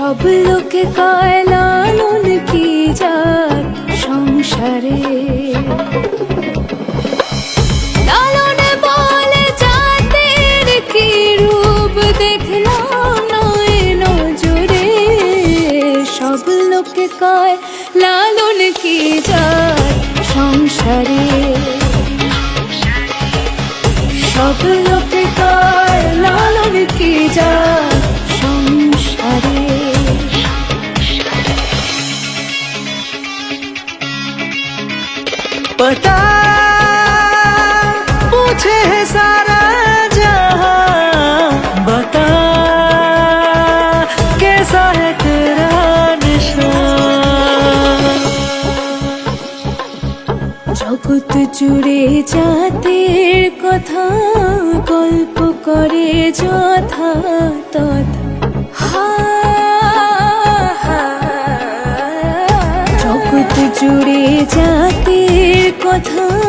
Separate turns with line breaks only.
সব লোকে কয়, লালন কি যার সংসারে? রূপ দেখলাম নজরে? সব লালন কি যার সংসারে? সব লোকে
पता पूछे है सारा जहां बता कैसा है तेरा निशान
জগৎ জুড়ে জাতের কথা গল্প করে যথা তথা জুড়ে জাতির কথা।